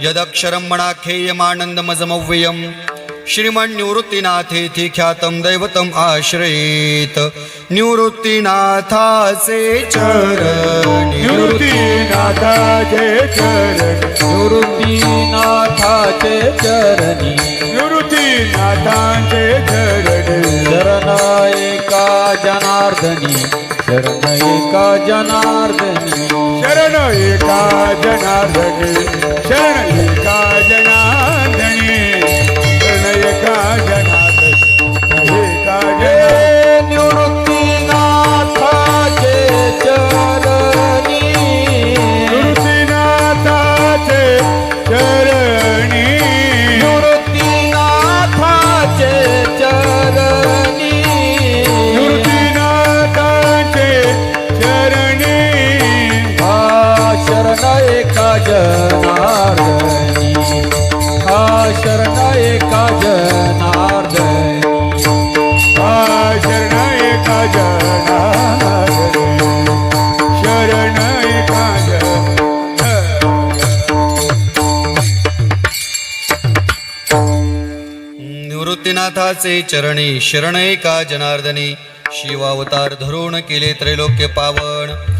यदक्षरं मणाखेयमानन्दमजमव्ययम्। श्रीमन्निवृत्तिनाथेति ख्यातं दैवतम् आश्रयेत। निवृत्तिनाथाचे चरणी। निवृत्तीनाथाचे चरण। निवृत्तीनाथाचे चरणी। निवृत्तीनाथाचे चरण। शरण एका जनार्दनी। शरण एका जनार्दनी। शरण एका जनार्दनी। शरण एका जनार्दनी? हा शरण एका जनार्दनी? हा एका जनार्दनी? शरण एका निवृत्तीनाथाचे चरणी शरण एका जनार्दनी? शिवावतार धरून केले त्रैलोक्य पावन?